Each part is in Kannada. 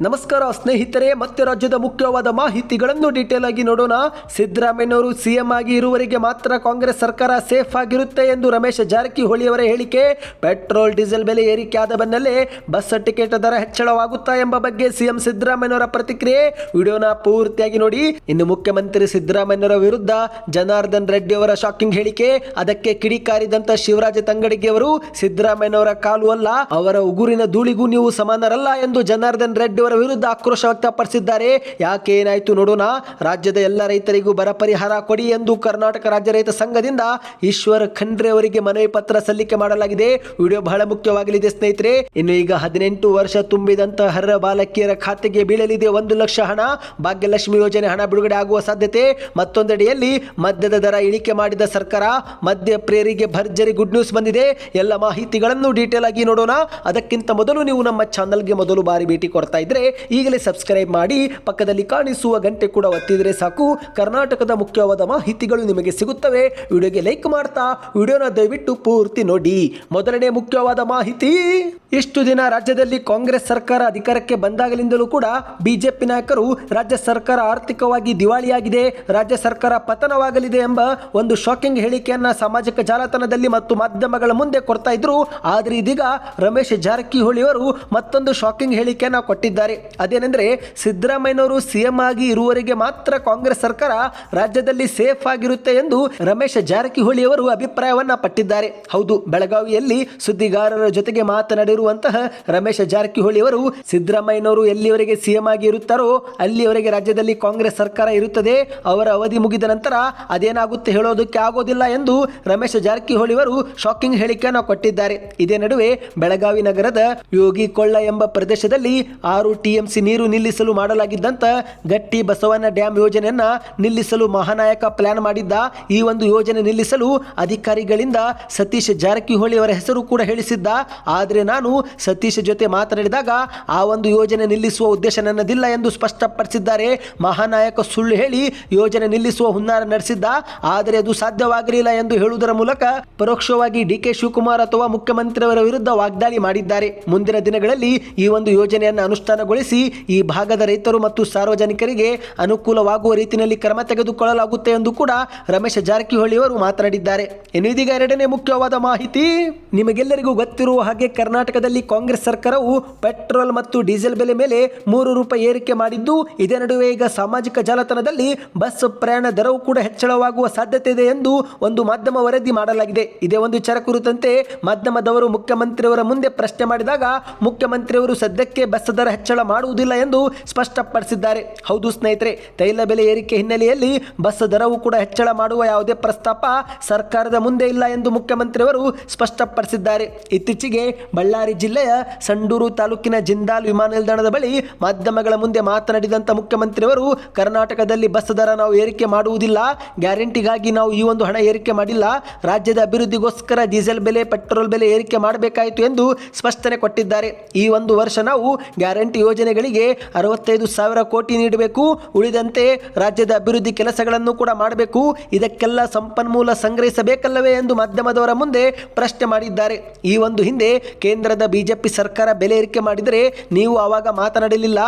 ನಮಸ್ಕಾರ ಸ್ನೇಹಿತರೆ, ಮತ್ತೆ ರಾಜ್ಯದ ಮುಖ್ಯವಾದ ಮಾಹಿತಿಗಳನ್ನು ಡೀಟೇಲ್ ಆಗಿ ನೋಡೋಣ. ಸಿದ್ದರಾಮಯ್ಯನವರು ಸಿಎಂ ಆಗಿ ಇರುವವರೆಗೆ ಮಾತ್ರ ಕಾಂಗ್ರೆಸ್ ಸರ್ಕಾರ ಸೇಫ್ ಆಗಿರುತ್ತೆ ಎಂದು ರಮೇಶ್ ಜಾರಕಿಹೊಳಿ ಅವರ ಹೇಳಿಕೆ. ಪೆಟ್ರೋಲ್, ಡೀಸೆಲ್ ಬೆಲೆ ಏರಿಕೆ ಆದ ಬೆನ್ನಲ್ಲೇ ಬಸ್ ಟಿಕೆಟ್ ದರ ಹೆಚ್ಚಳವಾಗುತ್ತಾ ಎಂಬ ಬಗ್ಗೆ ಸಿಎಂ ಸಿದ್ದರಾಮಯ್ಯನವರ ಪ್ರತಿಕ್ರಿಯೆ. ವಿಡಿಯೋನ ಪೂರ್ತಿಯಾಗಿ ನೋಡಿ. ಇನ್ನು ಮುಖ್ಯಮಂತ್ರಿ ಸಿದ್ದರಾಮಯ್ಯನವರ ವಿರುದ್ಧ ಜನಾರ್ದನ್ ರೆಡ್ಡಿ ಅವರ ಶಾಕಿಂಗ್ ಹೇಳಿಕೆ. ಅದಕ್ಕೆ ಕಿಡಿಕಾರಿದಂತ ಶಿವರಾಜ ತಂಗಡಿಗೆ ಅವರು ಸಿದ್ದರಾಮಯ್ಯನವರ ಕಾಲು ಅಲ್ಲ, ಅವರ ಉಗುರಿನ ಧೂಳಿಗೂ ನೀವು ಸಮಾನರಲ್ಲ ಎಂದು ಜನಾರ್ದನ್ ರೆಡ್ಡಿ ಅವರ ವಿರುದ್ಧ ಆಕ್ರೋಶ ವ್ಯಕ್ತಪಡಿಸಿದ್ದಾರೆ. ಯಾಕೆ ಏನಾಯ್ತು ನೋಡೋಣ. ರಾಜ್ಯದ ಎಲ್ಲ ರೈತರಿಗೂ ಬರ ಪರಿಹಾರ ಕೊಡಿ ಎಂದು ಕರ್ನಾಟಕ ರಾಜ್ಯ ರೈತ ಸಂಘದಿಂದ ಈಶ್ವರ ಖಂಡ್ರೆ ಅವರಿಗೆ ಮನವಿ ಪತ್ರ ಸಲ್ಲಿಕೆ ಮಾಡಲಾಗಿದೆ. ವಿಡಿಯೋ ಬಹಳ ಮುಖ್ಯವಾಗಲಿದೆ ಸ್ನೇಹಿತರೆ. ಇನ್ನು ಈಗ ಹದಿನೆಂಟು ವರ್ಷ ತುಂಬಿದಂತ ಹರ ಬಾಲಕಿಯರ ಖಾತೆಗೆ ಬೀಳಲಿದೆ ಒಂದು ಲಕ್ಷ ಹಣ. ಭಾಗ್ಯಲಕ್ಷ್ಮಿ ಯೋಜನೆ ಹಣ ಬಿಡುಗಡೆ ಆಗುವ ಸಾಧ್ಯತೆ ಮತ್ತೊಂದೆಡೆಯಲ್ಲಿ ಮದ್ಯದ ದರ ಇಳಿಕೆ ಮಾಡಿದ ಸರ್ಕಾರ ಮದ್ಯ ಪ್ರೇರಿಗೆ ಭರ್ಜರಿ ಗುಡ್ ನ್ಯೂಸ್ ಬಂದಿದೆ. ಎಲ್ಲ ಮಾಹಿತಿಗಳನ್ನು ಡೀಟೇಲ್ ಆಗಿ ನೋಡೋಣ. ಅದಕ್ಕಿಂತ ಮೊದಲು ನೀವು ನಮ್ಮ ಚಾನಲ್ಗೆ ಮೊದಲು ಬಾರಿ ಭೇಟಿ ಕೊಡ್ತಾ ಇದ್ರೆ ಈಗಲೇ ಸಬ್ಸ್ಕ್ರೈಬ್ ಮಾಡಿ, ಪಕ್ಕದಲ್ಲಿ ಕಾಣಿಸುವ ಗಂಟೆ ಕೂಡ ಒತ್ತಿದ್ರೆ ಸಾಕು. ಕರ್ನಾಟಕದ ಮುಖ್ಯವಾದ ಮಾಹಿತಿಗಳು ನಿಮಗೆ ಸಿಗುತ್ತವೆ. ವಿಡಿಯೋಗೆ ಲೈಕ್ ಮಾಡ್ತಾ, ವಿಡಿಯೋನ ದಯವಿಟ್ಟು ಪೂರ್ತಿ ನೋಡಿ. ಮೊದಲನೇ ಮುಖ್ಯವಾದ ಮಾಹಿತಿ ಇಷ್ಟು ದಿನ ರಾಜ್ಯದಲ್ಲಿ ಕಾಂಗ್ರೆಸ್ ಸರ್ಕಾರ ಅಧಿಕಾರಕ್ಕೆ ಬಂದಾಗಲಿಂದಲೂ ಕೂಡ ಬಿಜೆಪಿ ನಾಯಕರು ರಾಜ್ಯ ಸರ್ಕಾರ ಆರ್ಥಿಕವಾಗಿ ದಿವಾಳಿಯಾಗಿದೆ. ರಾಜ್ಯ ಸರ್ಕಾರ ಪತನವಾಗಲಿದೆ ಎಂಬ ಒಂದು ಶಾಕಿಂಗ್ ಹೇಳಿಕೆಯನ್ನ ಸಾಮಾಜಿಕ ಜಾಲತಾಣದಲ್ಲಿ ಮತ್ತು ಮಾಧ್ಯಮಗಳ ಮುಂದೆ ಕೊಡ್ತಾ ಇದ್ರು. ಆದ್ರೆ ಇದೀಗ ರಮೇಶ್ ಜಾರಕಿಹೊಳಿ ಅವರು ಮತ್ತೊಂದು ಶಾಕಿಂಗ್ ಹೇಳಿಕೆಯನ್ನ ಕೊಟ್ಟಿದ್ದಾರೆ. ಅದೇನೆಂದ್ರೆ ಸಿದ್ದರಾಮಯ್ಯನವರು ಸಿಎಂ ಆಗಿ ಇರುವವರೆಗೆ ಮಾತ್ರ ಕಾಂಗ್ರೆಸ್ ಸರ್ಕಾರ ರಾಜ್ಯದಲ್ಲಿ ಸೇಫ್ ಆಗಿರುತ್ತೆ ಎಂದು ರಮೇಶ್ ಜಾರಕಿಹೊಳಿ ಅವರು ಅಭಿಪ್ರಾಯವನ್ನ ಪಟ್ಟಿದ್ದಾರೆ. ಹೌದು, ಬೆಳಗಾವಿಯಲ್ಲಿ ಸುದ್ದಿಗಾರರ ಜೊತೆಗೆ ಮಾತನಾಡಿರುವಂತಹ ರಮೇಶ್ ಜಾರಕಿಹೊಳಿ ಅವರು ಸಿದ್ದರಾಮಯ್ಯನವರು ಎಲ್ಲಿವರೆಗೆ ಸಿಎಂ ಆಗಿ ಇರುತ್ತಾರೋ ಅಲ್ಲಿಯವರೆಗೆ ರಾಜ್ಯದಲ್ಲಿ ಕಾಂಗ್ರೆಸ್ ಸರ್ಕಾರ ಇರುತ್ತದೆ. ಅವರ ಅವಧಿ ಮುಗಿದ ನಂತರ ಅದೇನಾಗುತ್ತೆ ಹೇಳೋದಕ್ಕೆ ಆಗೋದಿಲ್ಲ ಎಂದು ರಮೇಶ್ ಜಾರಕಿಹೊಳಿ ಅವರು ಶಾಕಿಂಗ್ ಹೇಳಿಕೆಯನ್ನು ಕೊಟ್ಟಿದ್ದಾರೆ. ಇದೇ ನಡುವೆ ಬೆಳಗಾವಿ ನಗರದ ಯೋಗಿ ಕೊಳ್ಳ ಎಂಬ ಪ್ರದೇಶದಲ್ಲಿ ಆರು ಟಿಎಂಸಿ ನೀರು ನಿಲ್ಲಿಸಲು ಮಾಡಲಾಗಿದ್ದಂತ ಗಟ್ಟಿ ಬಸವನ ಡ್ಯಾಂ ಯೋಜನೆಯನ್ನ ನಿಲ್ಲಿಸಲು ಮಹಾನಾಯಕ ಪ್ಲಾನ್ ಮಾಡಿದ್ದ ಈ ಒಂದು ಯೋಜನೆ ನಿಲ್ಲಿಸಲು ಅಧಿಕಾರಿಗಳಿಂದ ಸತೀಶ್ ಜಾರಕಿಹೊಳಿ ಅವರ ಹೆಸರು ಕೂಡ ಹೇಳಿಸಿದ್ದ. ಆದರೆ ನಾನು ಸತೀಶ್ ಜೊತೆ ಮಾತನಾಡಿದಾಗ ಆ ಒಂದು ಯೋಜನೆ ನಿಲ್ಲಿಸುವ ಉದ್ದೇಶ ನನ್ನದಿಲ್ಲ ಎಂದು ಸ್ಪಷ್ಟಪಡಿಸಿದ್ದಾರೆ. ಮಹಾನಾಯಕ ಸುಳ್ಳು ಹೇಳಿ ಯೋಜನೆ ನಿಲ್ಲಿಸುವ ಹುನ್ನಾರ ನಡೆಸಿದ್ದ. ಆದರೆ ಅದು ಸಾಧ್ಯವಾಗಲಿಲ್ಲ ಎಂದು ಹೇಳುವುದರ ಮೂಲಕ ಪರೋಕ್ಷವಾಗಿ ಡಿ ಕೆ ಶಿವಕುಮಾರ್ ಅಥವಾ ಮುಖ್ಯಮಂತ್ರಿಯವರ ವಿರುದ್ಧ ವಾಗ್ದಾಳಿ ಮಾಡಿದ್ದಾರೆ. ಮುಂದಿನ ದಿನಗಳಲ್ಲಿ ಈ ಒಂದು ಯೋಜನೆಯನ್ನು ಅನುಷ್ಠಾನಗೊಳಿಸಿ ಈ ಭಾಗದ ರೈತರು ಮತ್ತು ಸಾರ್ವಜನಿಕರಿಗೆ ಅನುಕೂಲವಾಗುವ ರೀತಿಯಲ್ಲಿ ಕ್ರಮ ತೆಗೆದುಕೊಳ್ಳಲಾಗುತ್ತೆ ಎಂದು ಕೂಡ ರಮೇಶ್ ಜಾರಕಿಹೊಳಿ ಅವರು ಮಾತನಾಡಿದ್ದಾರೆ. ಇನ್ನು ಇದೀಗ ಎರಡನೇ ಮುಖ್ಯವಾದ ಮಾಹಿತಿ, ನಿಮಗೆಲ್ಲರಿಗೂ ಗೊತ್ತಿರುವ ಹಾಗೆ ಕರ್ನಾಟಕದಲ್ಲಿ ಕಾಂಗ್ರೆಸ್ ಸರ್ಕಾರವು ಪೆಟ್ರೋಲ್ ಮತ್ತು ಡೀಸೆಲ್ ಬೆಲೆ ಮೇಲೆ ಮೂರು ರೂಪಾಯಿ ಏರಿಕೆ ಮಾಡಿದ್ದು, ಇದೇ ನಡುವೆ ಈಗ ಸಾಮಾಜಿಕ ಜಾಲತಾಣದಲ್ಲಿ ಬಸ್ ಪ್ರಯಾಣ ದರವು ಕೂಡ ಹೆಚ್ಚಳವಾಗುವ ಸಾಧ್ಯತೆ ಇದೆ ಎಂದು ಒಂದು ಮಾಧ್ಯಮ ವರದಿ ಮಾಡಲಾಗಿದೆ. ಇದೇ ಒಂದು ವಿಚಾರ ಕುರಿತಂತೆ ಮಾಧ್ಯಮದವರು ಮುಖ್ಯಮಂತ್ರಿಯವರ ಮುಂದೆ ಪ್ರಶ್ನೆ ಮಾಡಿದಾಗ ಮುಖ್ಯಮಂತ್ರಿಯವರು ಸದ್ಯಕ್ಕೆ ಬಸ್ ದರ ಹೆಚ್ಚಳ ಮಾಡುವುದಿಲ್ಲ ಎಂದು ಸ್ಪಷ್ಟಪಡಿಸಿದ್ದಾರೆ. ಹೌದು ಸ್ನೇಹಿತರೆ, ತೈಲ ಬೆಲೆ ಏರಿಕೆ ಹಿನ್ನೆಲೆಯಲ್ಲಿ ಬಸ್ ದರವು ಕೂಡ ಹೆಚ್ಚಳ ಮಾಡುವ ಯಾವುದೇ ಪ್ರಸ್ತಾಪ ಸರ್ಕಾರದ ಮುಂದೆ ಇಲ್ಲ ಎಂದು ಮುಖ್ಯಮಂತ್ರಿಯವರು ಸ್ಪಷ್ಟಪಡಿಸಿದ್ದಾರೆ. ಇತ್ತೀಚೆಗೆ ಬಳ್ಳಾರಿ ಜಿಲ್ಲೆಯ ಸಂಡೂರು ತಾಲೂಕಿನ ಜಿಂದಾಲ್ ವಿಮಾನ ನಿಲ್ದಾಣದ ಬಳಿ ಮಾಧ್ಯಮಗಳ ಮುಂದೆ ಮಾತನಾಡಿದಂಥ ಮುಖ್ಯಮಂತ್ರಿಯವರು, ಕರ್ನಾಟಕದಲ್ಲಿ ಬಸ್ ದರ ನಾವು ಏರಿಕೆ ಮಾಡುವುದಿಲ್ಲ, ಗ್ಯಾರಂಟಿಗಾಗಿ ನಾವು ಈ ಒಂದು ಹಣ ಏರಿಕೆ ಮಾಡಿಲ್ಲ, ರಾಜ್ಯದ ಅಭಿವೃದ್ಧಿಗೋಸ್ಕರ ಡೀಸೆಲ್ ಬೆಲೆ, ಪೆಟ್ರೋಲ್ ಬೆಲೆ ಏರಿಕೆ ಮಾಡಬೇಕಾಯಿತು ಎಂದು ಸ್ಪಷ್ಟನೆ ಕೊಟ್ಟಿದ್ದಾರೆ. ಈ ಒಂದು ವರ್ಷ ನಾವು ಗ್ಯಾರಂಟಿ ಯೋಜನೆಗಳಿಗೆ ಅರವತ್ತೈದು ಸಾವಿರ ಕೋಟಿ ನೀಡಬೇಕು. ಉಳಿದಂತೆ ರಾಜ್ಯದ ಅಭಿವೃದ್ಧಿ ಕೆಲಸಗಳನ್ನು ಕೂಡ ಮಾಡಬೇಕು. ಇದಕ್ಕೆಲ್ಲ ಸಂಪನ್ಮೂಲ ಸಂಗ್ರಹಿಸಬೇಕಲ್ಲವೇ ಎಂದು ಮಾಧ್ಯಮದವರ ಮುಂದೆ ಪ್ರಶ್ನೆ ಮಾಡಿದ್ದಾರೆ. ಈ ಒಂದು ಹಿಂದೆ ಕೇಂದ್ರದ ಬಿಜೆಪಿ ಸರ್ಕಾರ ಬೆಲೆ ಏರಿಕೆ ಮಾಡಿದರೆ ನೀವು ಆವಾಗ ಮಾತನಾಡಲಿಲ್ಲ.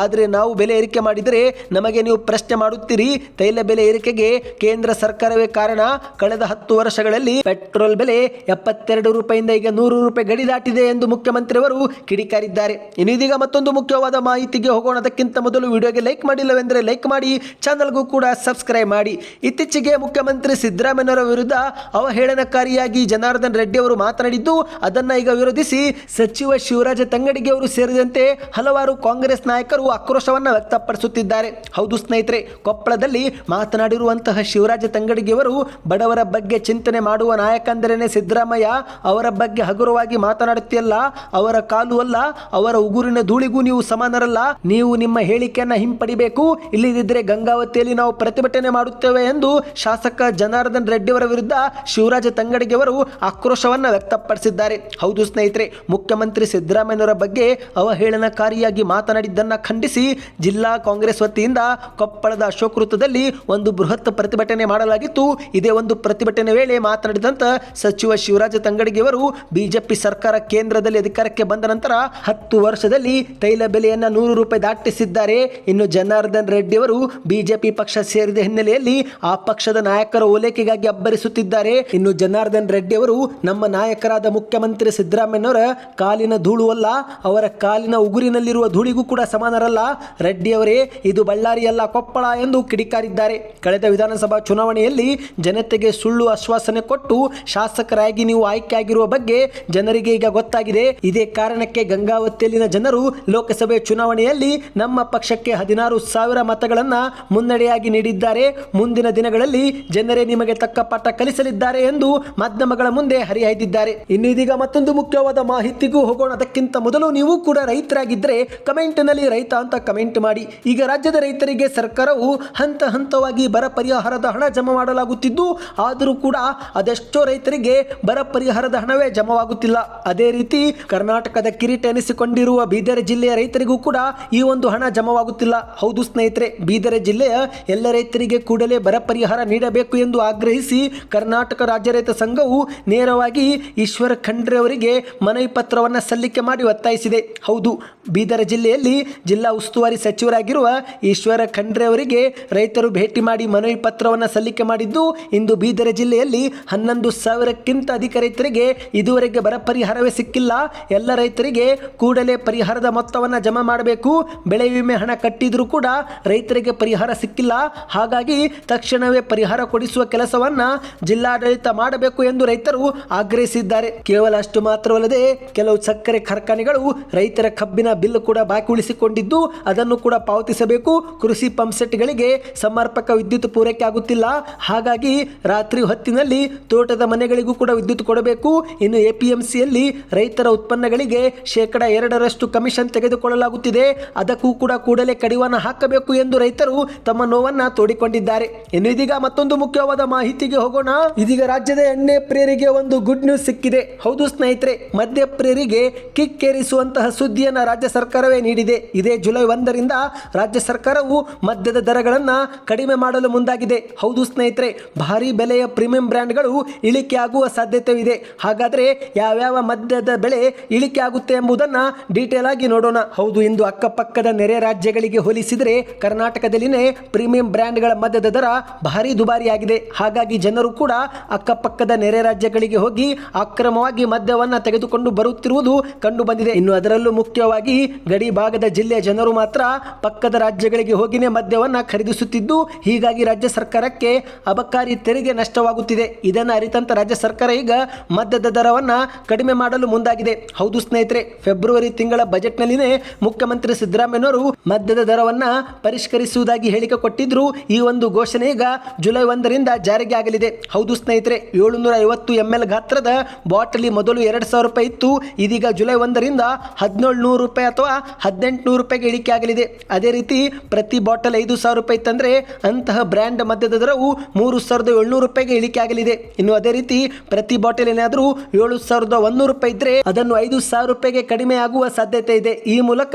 ಆದರೆ ನಾವು ಬೆಲೆ ಏರಿಕೆ ಮಾಡಿದರೆ ನಮಗೆ ನೀವು ಪ್ರಶ್ನೆ ಮಾಡುತ್ತೀರಿ. ತೈಲ ಬೆಲೆ ಏರಿಕೆಗೆ ಕೇಂದ್ರ ಸರ್ಕಾರವೇ ಕಾರಣ. ಕಳೆದ ಹತ್ತು ವರ್ಷಗಳಲ್ಲಿ ಪೆಟ್ರೋಲ್ ಬೆಲೆ ಎಪ್ಪತ್ತೆರಡು ರೂಪಾಯಿಂದ ಈಗ ನೂರು ರೂಪಾಯಿ ಗಡಿ ದಾಟಿದೆ ಎಂದು ಮುಖ್ಯಮಂತ್ರಿಯವರು ಕಿಡಿಕಾರಿದ್ದಾರೆ. ಇನ್ನು ಇದೀಗ ಮತ್ತೊಂದು ಮುಖ್ಯವಾದ ಮಾಹಿತಿಗೆ ಹೋಗೋಣ. ಅದಕ್ಕಿಂತ ಮೊದಲು ವಿಡಿಯೋಗೆ ಲೈಕ್ ಮಾಡಿಲ್ಲವೆಂದರೆ ಲೈಕ್ ಮಾಡಿ, ಚಾನಲ್ಗೂ ಕೂಡ ಸಬ್ಸ್ಕ್ರೈಬ್ ಮಾಡಿ. ಇತ್ತೀಚೆಗೆ ಮುಖ್ಯಮಂತ್ರಿ ಸಿದ್ದರಾಮಯ್ಯನವರ ವಿರುದ್ಧ ಅವಹೇಳನಕಾರಿಯಾಗಿ ಜನಾರ್ದನ್ ರೆಡ್ಡಿ ಅವರು ಮಾತನಾಡಿದ್ದು, ಅದನ್ನ ಈಗ ವಿರೋಧಿಸಿ ಸಚಿವ ಶಿವರಾಜ ತಂಗಡಿಗೆ ಅವರು ಸೇರಿದಂತೆ ಹಲವಾರು ಕಾಂಗ್ರೆಸ್ ನಾಯಕರು ಆಕ್ರೋಶವನ್ನ ವ್ಯಕ್ತಪಡಿಸುತ್ತಿದ್ದಾರೆ. ಹೌದು ಸ್ನೇಹಿತರೆ, ಕೊಪ್ಪಳದಲ್ಲಿ ಮಾತನಾಡಿರುವಂತಹ ಶಿವರಾಜ ತಂಗಡಿಗೆ ಅವರು ಬಡವರ ಬಗ್ಗೆ ಚಿಂತನೆ ಮಾಡುವ ನಾಯಕ ಸಿದ್ದರಾಮಯ್ಯ. ಅವರ ಬಗ್ಗೆ ಹಗುರವಾಗಿ ಮಾತನಾಡುತ್ತಿಲ್ಲ ಅವರ ಕಾಲು ಅಲ್ಲ, ಅವರ ಉಗುರಿನ ಧೂಳಿಗೂ ನೀವು ಸಮಾನರಲ್ಲ, ನೀವು ನಿಮ್ಮ ಹೇಳಿಕೆಯನ್ನ ಹಿಂಪಡಿಬೇಕು. ಇಲ್ಲದಿದ್ದರೆ ಗಂಗಾವತಿಯಲ್ಲಿ ನಾವು ಪ್ರತಿಭಟನೆ ಮಾಡುತ್ತೇವೆ ಎಂದು ಶಾಸಕ ಜನಾರ್ದನ್ ರೆಡ್ಡಿ ಅವರ ವಿರುದ್ಧ ಶಿವರಾಜ ತಂಗಡಿಗೆ ಅವರು ಆಕ್ರೋಶವನ್ನ ವ್ಯಕ್ತಪಡಿಸಿದ್ದಾರೆ. ಹೌದು ಸ್ನೇಹಿತರೆ, ಮುಖ್ಯಮಂತ್ರಿ ಸಿದ್ದರಾಮಯ್ಯನವರ ಬಗ್ಗೆ ಅವಹೇಳನಕಾರಿಯಾಗಿ ಮಾತನಾಡಿದ್ದನ್ನ ಖಂಡಿಸಿ ಜಿಲ್ಲಾ ಕಾಂಗ್ರೆಸ್ ವತಿಯಿಂದ ಕೊಪ್ಪಳದ ಅಶೋಕ ವೃತ್ತದಲ್ಲಿ ಒಂದು ಬೃಹತ್ ಪ್ರತಿಭಟನೆ ಮಾಡಲಾಗಿತ್ತು. ಇದೇ ಒಂದು ಪ್ರತಿಭಟನೆ ವೇಳೆ ಮಾತನಾಡಿದಂತ ಸಚಿವ ಶಿವರಾಜ ತಂಗಡಿಗೆ ಅವರು ಬಿಜೆಪಿ ಸರ್ಕಾರ ಕೇಂದ್ರದಲ್ಲಿ ಅಧಿಕಾರಕ್ಕೆ ಬಂದ ನಂತರ ಹತ್ತು ವರ್ಷದಲ್ಲಿ ತೈಲ ತೈಲ ಬೆಲೆಯನ್ನು ನೂರು ರೂಪಾಯಿ ದಾಟಿಸಿದ್ದಾರೆ. ಇನ್ನು ಜನಾರ್ದನ್ ರೆಡ್ಡಿ ಅವರು ಬಿಜೆಪಿ ಪಕ್ಷ ಸೇರಿದ ಹಿನ್ನೆಲೆಯಲ್ಲಿ ಆ ಪಕ್ಷದ ನಾಯಕರ ಓಲೈಕೆಗಾಗಿ ಅಬ್ಬರಿಸುತ್ತಿದ್ದಾರೆ. ಇನ್ನು ಜನಾರ್ದನ್ ರೆಡ್ಡಿ ಅವರು ನಮ್ಮ ನಾಯಕರಾದ ಮುಖ್ಯಮಂತ್ರಿ ಸಿದ್ದರಾಮಯ್ಯನವರ ಕಾಲಿನ ಧೂಳು ಅಲ್ಲ, ಅವರ ಕಾಲಿನ ಉಗುರಿನಲ್ಲಿರುವ ಧೂಳಿಗೂ ಕೂಡ ಸಮಾನರಲ್ಲ. ರೆಡ್ಡಿ ಅವರೇ ಇದು ಬಳ್ಳಾರಿಯಲ್ಲ ಕೊಪ್ಪಳ ಎಂದು ಕಿಡಿಕಾರಿದ್ದಾರೆ. ಕಳೆದ ವಿಧಾನಸಭಾ ಚುನಾವಣೆಯಲ್ಲಿ ಜನತೆಗೆ ಸುಳ್ಳು ಆಶ್ವಾಸನೆ ಕೊಟ್ಟು ಶಾಸಕರಾಗಿ ನೀವು ಆಯ್ಕೆಯಾಗಿರುವ ಬಗ್ಗೆ ಜನರಿಗೆ ಈಗ ಗೊತ್ತಾಗಿದೆ. ಇದೇ ಕಾರಣಕ್ಕೆ ಗಂಗಾವತಿಯಲ್ಲಿನ ಜನರು ಲೋಕಸಭೆ ಚುನಾವಣೆಯಲ್ಲಿ ನಮ್ಮ ಪಕ್ಷಕ್ಕೆ ಹದಿನಾರು ಸಾವಿರ ಮತಗಳನ್ನು ಮುನ್ನಡೆಯಾಗಿ ನೀಡಿದ್ದಾರೆ. ಮುಂದಿನ ದಿನಗಳಲ್ಲಿ ಜನರೇ ನಿಮಗೆ ತಕ್ಕ ಪಾಠ ಕಲಿಸಲಿದ್ದಾರೆ ಎಂದು ಮಾಧ್ಯಮಗಳ ಮುಂದೆ ಹರಿಹಾಯ್ದಿದ್ದಾರೆ. ಇನ್ನು ಇದೀಗ ಮತ್ತೊಂದು ಮುಖ್ಯವಾದ ಮಾಹಿತಿಗೂ ಹೋಗೋಣ. ಅದಕ್ಕಿಂತ ಮೊದಲು ನೀವು ಕೂಡ ರೈತರಾಗಿದ್ದರೆ ಕಮೆಂಟ್ನಲ್ಲಿ ರೈತ ಅಂತ ಕಮೆಂಟ್ ಮಾಡಿ. ಈಗ ರಾಜ್ಯದ ರೈತರಿಗೆ ಸರ್ಕಾರವು ಹಂತ ಹಂತವಾಗಿ ಬರ ಪರಿಹಾರದ ಹಣ ಜಮಾ ಮಾಡಲಾಗುತ್ತಿದ್ದು, ಆದರೂ ಕೂಡ ಅದೆಷ್ಟೋ ರೈತರಿಗೆ ಬರ ಪರಿಹಾರದ ಹಣವೇ ಜಮವಾಗುತ್ತಿಲ್ಲ. ಅದೇ ರೀತಿ ಕರ್ನಾಟಕದ ಕಿರೀಟ ಎನಿಸಿಕೊಂಡಿರುವ ಬೀದರ್ ಜಿಲ್ಲೆಯ ರೈತರಿಗೂ ಕೂಡ ಈ ಒಂದು ಹಣ ಜಮವಾಗುತ್ತಿಲ್ಲ. ಹೌದು ಸ್ನೇಹಿತರೆ, ಬೀದರ ಜಿಲ್ಲೆಯ ಎಲ್ಲ ರೈತರಿಗೆ ಕೂಡಲೇ ಬರ ಪರಿಹಾರ ನೀಡಬೇಕು ಎಂದು ಆಗ್ರಹಿಸಿ ಕರ್ನಾಟಕ ರಾಜ್ಯ ರೈತ ಸಂಘವು ನೇರವಾಗಿ ಈಶ್ವರ ಖಂಡ್ರೆ ಅವರಿಗೆ ಮನವಿ ಪತ್ರವನ್ನು ಸಲ್ಲಿಕೆ ಮಾಡಿ ಒತ್ತಾಯಿಸಿದೆ. ಹೌದು, ಬೀದರ ಜಿಲ್ಲೆಯಲ್ಲಿ ಜಿಲ್ಲಾ ಉಸ್ತುವಾರಿ ಸಚಿವರಾಗಿರುವ ಈಶ್ವರ ಖಂಡ್ರೆ ಅವರಿಗೆ ರೈತರು ಭೇಟಿ ಮಾಡಿ ಮನವಿ ಪತ್ರವನ್ನು ಸಲ್ಲಿಕೆ ಮಾಡಿದ್ದು, ಇಂದು ಬೀದರ ಜಿಲ್ಲೆಯಲ್ಲಿ ಹನ್ನೊಂದು ಸಾವಿರಕ್ಕಿಂತ ಅಧಿಕ ರೈತರಿಗೆ ಇದುವರೆಗೆ ಬರ ಪರಿಹಾರವೇ ಸಿಕ್ಕಿಲ್ಲ. ಎಲ್ಲ ರೈತರಿಗೆ ಕೂಡಲೇ ಪರಿಹಾರದ ಮೊತ್ತವನ್ನು ಜಮಾ ಮಾಡಬೇಕು. ಬೆಳೆ ವಿಮೆ ಹಣ ಕಟ್ಟಿದರೂ ಕೂಡ ರೈತರಿಗೆ ಪರಿಹಾರ ಸಿಕ್ಕಿಲ್ಲ. ಹಾಗಾಗಿ ತಕ್ಷಣವೇ ಪರಿಹಾರ ಕೊಡಿಸುವ ಕೆಲಸವನ್ನ ಜಿಲ್ಲಾಡಳಿತ ಮಾಡಬೇಕು ಎಂದು ರೈತರು ಆಗ್ರಹಿಸಿದ್ದಾರೆ. ಕೇವಲ ಅಷ್ಟು ಮಾತ್ರವಲ್ಲದೆ ಕೆಲವು ಸಕ್ಕರೆ ಕಾರ್ಖಾನೆಗಳು ರೈತರ ಕಬ್ಬಿನ ಬಿಲ್ ಕೂಡ ಬಾಕಿ ಉಳಿಸಿಕೊಂಡಿದ್ದು, ಅದನ್ನು ಕೂಡ ಪಾವತಿಸಬೇಕು. ಕೃಷಿ ಪಂಪ್ಸೆಟ್ಗಳಿಗೆ ಸಮರ್ಪಕ ವಿದ್ಯುತ್ ಪೂರೈಕೆ ಆಗುತ್ತಿಲ್ಲ. ಹಾಗಾಗಿ ರಾತ್ರಿ ಹೊತ್ತಿನಲ್ಲಿ ತೋಟದ ಮನೆಗಳಿಗೂ ಕೂಡ ವಿದ್ಯುತ್ ಕೊಡಬೇಕು. ಇನ್ನು ಎಪಿಎಂಸಿಯಲ್ಲಿ ರೈತರ ಉತ್ಪನ್ನಗಳಿಗೆ ಶೇಕಡ ಎರಡರಷ್ಟು ಕಮಿಷನ್ ತೆಗೆದುಕೊಳ್ಳಲಾಗುತ್ತಿದೆ. ಅದಕ್ಕೂ ಕೂಡ ಕೂಡಲೇ ಕಡಿವಾಣ ಹಾಕಬೇಕು ಎಂದು ರೈತರು ತಮ್ಮ ನೋವನ್ನ ತೋಡಿಕೊಂಡಿದ್ದಾರೆ. ಇನ್ನು ಇದೀಗ ಮತ್ತೊಂದು ಮುಖ್ಯವಾದ ಮಾಹಿತಿಗೆ ಹೋಗೋಣ. ಇದೀಗ ರಾಜ್ಯದ ಎಣ್ಣೆ ಪ್ರೇರಿಗೆ ಒಂದು ಗುಡ್ ನ್ಯೂಸ್ ಸಿಕ್ಕಿದೆ. ಹೌದು ಸ್ನೇಹಿತರೆ, ಮದ್ಯ ಪ್ರೇರಿಗೆ ಕಿಕ್ಕೇರಿಸುವಂತಹ ಸುದ್ದಿಯನ್ನ ರಾಜ್ಯ ಸರ್ಕಾರವೇ ನೀಡಿದೆ. ಇದೇ ಜುಲೈ ಒಂದರಿಂದ ರಾಜ್ಯ ಸರ್ಕಾರವು ಮದ್ಯದ ದರಗಳನ್ನ ಕಡಿಮೆ ಮಾಡಲು ಮುಂದಾಗಿದೆ. ಹೌದು ಸ್ನೇಹಿತರೆ, ಭಾರಿ ಬೆಲೆಯ ಪ್ರೀಮಿಯಂ ಬ್ರ್ಯಾಂಡ್ಗಳು ಇಳಿಕೆ ಆಗುವ ಸಾಧ್ಯತೆ ಇದೆ ಹಾಗಾದ್ರೆ ಯಾವ್ಯಾವ ಮದ್ಯದ ಬೆಲೆ ಇಳಿಕೆ ಆಗುತ್ತೆ ಎಂಬುದನ್ನ ಡೀಟೇಲ್ ಆಗಿ ನೋಡೋಣ. ಹೌದು, ಇಂದು ಅಕ್ಕಪಕ್ಕದ ನೆರೆ ರಾಜ್ಯಗಳಿಗೆ ಹೋಲಿಸಿದರೆ ಕರ್ನಾಟಕದಲ್ಲಿನೇ ಪ್ರೀಮಿಯಂ ಬ್ರ್ಯಾಂಡ್ಗಳ ಮದ್ಯದ ದರ ಭಾರಿ ದುಬಾರಿಯಾಗಿದೆ. ಹಾಗಾಗಿ ಜನರು ಕೂಡ ಅಕ್ಕಪಕ್ಕದ ನೆರೆ ರಾಜ್ಯಗಳಿಗೆ ಹೋಗಿ ಅಕ್ರಮವಾಗಿ ಮದ್ಯವನ್ನು ತೆಗೆದುಕೊಂಡು ಬರುತ್ತಿರುವುದು ಕಂಡು ಬಂದಿದೆ ಇನ್ನು ಅದರಲ್ಲೂ ಮುಖ್ಯವಾಗಿ ಗಡಿ ಭಾಗದ ಜಿಲ್ಲೆಯ ಜನರು ಮಾತ್ರ ಪಕ್ಕದ ರಾಜ್ಯಗಳಿಗೆ ಹೋಗಿನೇ ಮದ್ಯವನ್ನು ಖರೀದಿಸುತ್ತಿದ್ದು, ಹೀಗಾಗಿ ರಾಜ್ಯ ಸರ್ಕಾರಕ್ಕೆ ಅಬಕಾರಿ ತೆರಿಗೆ ನಷ್ಟವಾಗುತ್ತಿದೆ. ಇದನ್ನು ಅರಿತಂತ ರಾಜ್ಯ ಸರ್ಕಾರ ಈಗ ಮದ್ಯದ ದರವನ್ನ ಕಡಿಮೆ ಮಾಡಲು ಮುಂದಾಗಿದೆ. ಹೌದು ಸ್ನೇಹಿತರೆ, ಫೆಬ್ರವರಿ ತಿಂಗಳ ಬಜೆಟ್ನಲ್ಲಿನೇ ಮುಖ್ಯಮಂತ್ರಿ ಸಿದ್ದರಾಮಯ್ಯನವರು ಮದ್ಯದ ದರವನ್ನ ಪರಿಷ್ಕರಿಸುವುದಾಗಿ ಹೇಳಿಕೆ ಕೊಟ್ಟಿದ್ರು. ಈ ಒಂದು ಘೋಷಣೆ ಈಗ ಜುಲೈ ಒಂದರಿಂದ ಜಾರಿಗೆ ಆಗಲಿದೆ. ಹೌದು ಸ್ನೇಹಿತರೆ ಏಳುನೂರ ಐವತ್ತು ಎಂ ಎಲ್ ಗಾತ್ರದ ಬಾಟಲಿ ಮೊದಲು ಎರಡು ಸಾವಿರ ರೂಪಾಯಿ ಇತ್ತು. ಇದೀಗ ಜುಲೈ ಒಂದರಿಂದ ಹದಿನೇಳು ನೂರು ರೂಪಾಯಿ ಅಥವಾ ಹದಿನೆಂಟು ನೂರು ರೂಪಾಯಿಗೆ ಇಳಿಕೆ ಆಗಲಿದೆ. ಅದೇ ರೀತಿ ಪ್ರತಿ ಬಾಟಲ್ ಐದು ಸಾವಿರ ರೂಪಾಯಿ ಇತ್ತಂದ್ರೆ ಅಂತಹ ಬ್ರ್ಯಾಂಡ್ ಮದ್ಯದ ದರವು ಮೂರು ಸಾವಿರದ ಏಳ್ನೂರು ರೂಪಾಯಿಗೆ ಇಳಿಕೆ ಆಗಲಿದೆ. ಇನ್ನು ಅದೇ ರೀತಿ ಪ್ರತಿ ಬಾಟಲ್ ಏನಾದರೂ ಏಳು ಸಾವಿರದ ಒಂದೂರು ರೂಪಾಯಿ ಇದ್ರೆ ಅದನ್ನು ಐದು ಸಾವಿರ ರೂಪಾಯಿಗೆ ಕಡಿಮೆ ಆಗುವ ಸಾಧ್ಯತೆ ಇದೆ. ಈ ಮೂಲಕ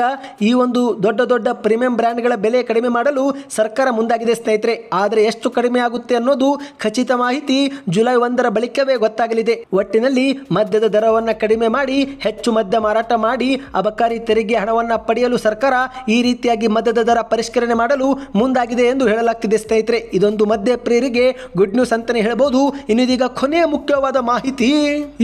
ಈ ಒಂದು ದೊಡ್ಡ ದೊಡ್ಡ ಪ್ರೀಮಿಯಂ ಬ್ರ್ಯಾಂಡ್ಗಳ ಬೆಲೆ ಕಡಿಮೆ ಮಾಡಲು ಸರ್ಕಾರ ಮುಂದಾಗಿದೆ ಸ್ನೇಹಿತರೆ. ಆದರೆ ಎಷ್ಟು ಕಡಿಮೆ ಆಗುತ್ತೆ ಅನ್ನೋದು ಖಚಿತ ಮಾಹಿತಿ ಜುಲೈ ಒಂದರ ಬಳಿಕವೇ ಗೊತ್ತಾಗಲಿದೆ. ಒಟ್ಟಿನಲ್ಲಿ ಮದ್ಯದ ದರವನ್ನು ಕಡಿಮೆ ಮಾಡಿ, ಹೆಚ್ಚು ಮದ್ಯ ಮಾರಾಟ ಮಾಡಿ, ಅಬಕಾರಿ ತೆರಿಗೆ ಹಣವನ್ನು ಪಡೆಯಲು ಸರ್ಕಾರ ಈ ರೀತಿಯಾಗಿ ಮದ್ಯದ ದರ ಪರಿಷ್ಕರಣೆ ಮಾಡಲು ಮುಂದಾಗಿದೆ ಎಂದು ಹೇಳಲಾಗ್ತಿದೆ ಸ್ನೇಹಿತರೆ. ಇದೊಂದು ಮದ್ಯ ಪ್ರಿಯರಿಗೆ ಗುಡ್ ನ್ಯೂಸ್ ಅಂತಾನೆ ಹೇಳಬಹುದು ಇನ್ನಿದೀಗ ಕೊನೆಯ ಮುಖ್ಯವಾದ ಮಾಹಿತಿ,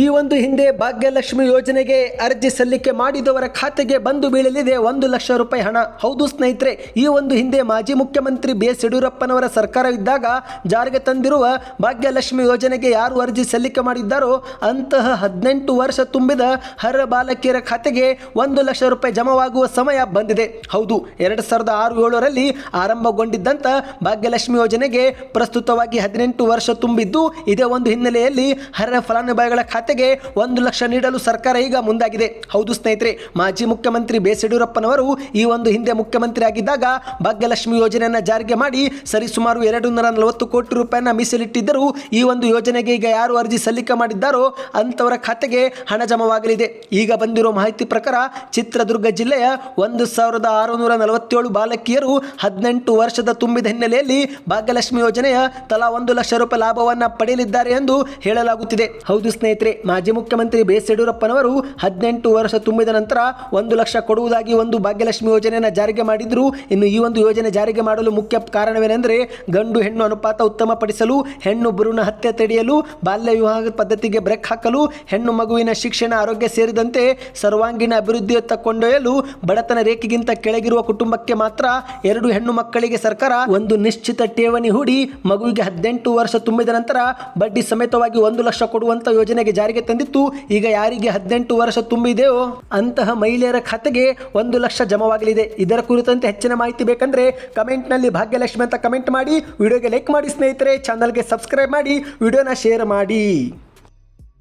ಈ ಒಂದು ಹಿಂದೆ ಭಾಗ್ಯಲಕ್ಷ್ಮಿ ಯೋಜನೆಗೆ ಅರ್ಜಿ ಸಲ್ಲಿಕೆ ಮಾಡಿದವರ ಖಾತೆಗೆ ಬಂದು ಬೀಳಲಿದೆ, ಒಂದು ಲಕ್ಷ ರೂಪಾಯಿ ಹಣ. ಹೌದು ಸ್ನೇಹಿತರೆ, ಈ ಒಂದು ಹಿಂದೆ ಮಾಜಿ ಮುಖ್ಯಮಂತ್ರಿ ಬಿ ಎಸ್ ಯಡಿಯೂರಪ್ಪನವರ ಸರ್ಕಾರ ಇದ್ದಾಗ ಜಾರಿಗೆ ತಂದಿರುವ ಭಾಗ್ಯಲಕ್ಷ್ಮಿ ಯೋಜನೆಗೆ ಯಾರು ಅರ್ಜಿ ಸಲ್ಲಿಕೆ ಮಾಡಿದ್ದಾರೋ, ಅಂತಹ ಹದಿನೆಂಟು ವರ್ಷ ತುಂಬಿದ ಹರ ಬಾಲಕಿಯರ ಖಾತೆಗೆ ಒಂದು ಲಕ್ಷ ರೂಪಾಯಿ ಜಮವಾಗುವ ಸಮಯ ಬಂದಿದೆ. ಹೌದು, ಎರಡು ಸಾವಿರದ ಆರು ಏಳರಲ್ಲಿ ಆರಂಭಗೊಂಡಿದ್ದಂಥ ಭಾಗ್ಯಲಕ್ಷ್ಮಿ ಯೋಜನೆಗೆ ಪ್ರಸ್ತುತವಾಗಿ ಹದಿನೆಂಟು ವರ್ಷ ತುಂಬಿದ್ದು, ಇದೇ ಒಂದು ಹಿನ್ನೆಲೆಯಲ್ಲಿ ಹರ ಫಲಾನುಭವಿಗಳ ಖಾತೆಗೆ ಒಂದು ಲಕ್ಷ ನೀಡಲು ಸರ್ಕಾರ ಈಗ ಮುಂದಾಗಿದೆ. ಹೌದು ಸ್ನೇಹಿತರೆ, ಮಾಜಿ ಮುಖ್ಯಮಂತ್ರಿ ಬಿ ಎಸ್ ಯಡಿಯೂರಪ್ಪನವರು ಈ ಒಂದು ಹಿಂದೆ ಮುಖ್ಯಮಂತ್ರಿ ಆಗಿದ್ದಾಗ ಭಾಗ್ಯಲಕ್ಷ್ಮಿ ಯೋಜನೆಯನ್ನು ಜಾರಿಗೆ ಮಾಡಿ ಸರಿಸುಮಾರು ಎರಡು ನೂರ ನಲವತ್ತು ಕೋಟಿ ರೂಪಾಯಿನ ಮೀಸಲಿಟ್ಟಿದ್ದರು. ಈ ಒಂದು ಯೋಜನೆಗೆ ಈಗ ಯಾರು ಅರ್ಜಿ ಸಲ್ಲಿಕೆ ಮಾಡಿದ್ದಾರೋ ಅಂಥವರ ಖಾತೆಗೆ ಹಣ ಜಮವಾಗಲಿದೆ. ಈಗ ಬಂದಿರುವ ಮಾಹಿತಿ ಪ್ರಕಾರ ಚಿತ್ರದುರ್ಗ ಜಿಲ್ಲೆಯ ಒಂದು ಸಾವಿರದ ಆರುನೂರ ನಲವತ್ತೇಳು ಬಾಲಕಿಯರು ಹದಿನೆಂಟು ವರ್ಷದ ತುಂಬಿದ ಹಿನ್ನೆಲೆಯಲ್ಲಿ ಭಾಗ್ಯಲಕ್ಷ್ಮಿ ಯೋಜನೆಯ ತಲಾ ಒಂದು ಲಕ್ಷ ರೂಪಾಯಿ ಲಾಭವನ್ನು ಪಡೆಯಲಿದ್ದಾರೆ ಎಂದು ಹೇಳಲಾಗುತ್ತಿದೆ. ಹೌದು ಸ್ನೇಹಿತರೆ, ಮಾಜಿ ಮುಖ್ಯಮಂತ್ರಿ ಬಿ ಎಸ್ ಯಡಿಯೂರಪ್ಪನವರು ಹದಿನೆಂಟು ವರ್ಷ ತುಂಬಿದ ನಂತರ ಒಂದು ಲಕ್ಷ ಕೊಡುವುದಾಗಿ ಒಂದು ಭಾಗ್ಯಲಕ್ಷ್ಮಿ ಯೋಜನೆಯನ್ನು ಜಾರಿಗೆ ಮಾಡಿದ್ರು. ಇನ್ನು ಈ ಒಂದು ಯೋಜನೆ ಜಾರಿಗೆ ಮಾಡಲು ಮುಖ್ಯ ಕಾರಣವೇನೆಂದರೆ, ಗಂಡು ಹೆಣ್ಣು ಅನುಪಾತ ಉತ್ತಮಪಡಿಸಲು, ಹೆಣ್ಣು ಬುರುನ ಹತ್ಯೆ ತಡೆಯಲು, ಬಾಲ್ಯ ವಿವಾಹ ಪದ್ಧತಿಗೆ ಬ್ರೇಕ್ ಹಾಕಲು, ಹೆಣ್ಣು ಮಗುವಿನ ಶಿಕ್ಷಣ, ಆರೋಗ್ಯ ಸೇರಿದಂತೆ ಸರ್ವಾಂಗೀಣ ಅಭಿವೃದ್ಧಿಯತ್ತ ಕೊಂಡೊಯ್ಯಲು, ಬಡತನ ರೇಖೆಗಿಂತ ಕೆಳಗಿರುವ ಕುಟುಂಬಕ್ಕೆ ಮಾತ್ರ ಎರಡು ಹೆಣ್ಣು ಮಕ್ಕಳಿಗೆ ಸರ್ಕಾರ ಒಂದು ನಿಶ್ಚಿತ ಠೇವಣಿ ಹೂಡಿ, ಮಗುವಿಗೆ ಹದಿನೆಂಟು ವರ್ಷ ತುಂಬಿದ ನಂತರ ಬಡ್ಡಿ ಸಮೇತವಾಗಿ ಒಂದು ಲಕ್ಷ ಕೊಡುವಂತ ಯೋಜನೆಗೆ ಜಾರಿಗೆ ತಂದಿತ್ತು. ಈಗ ಯಾರಿಗೆ ಹದಿನೆಂಟು ವರ್ಷ ತುಂಬಿದೆಯೋ, ಅಂತಹ ಮಹಿಳೆಯರ ಖಾತೆಗೆ ಒಂದು ಲಕ್ಷ ಜಮವಾಗಲಿದೆ. ಇದರ ಕುರಿತಂತೆ ಹೆಚ್ಚಿನ ಮಾಹಿತಿ ಬೇಕಂದ್ರೆ ಕಮೆಂಟ್ನಲ್ಲಿ ಭಾಗ್ಯಲಕ್ಷ್ಮಿ ಅಂತ ಕಮೆಂಟ್ ಮಾಡಿ, ವಿಡಿಯೋಗೆ ಲೈಕ್ ಮಾಡಿ ಸ್ನೇಹಿತರೆ ಚಾನಲ್ಗೆ ಸಬ್ಸ್ಕ್ರೈಬ್ ಮಾಡಿ, ವಿಡಿಯೋನ ಶೇರ್ ಮಾಡಿ.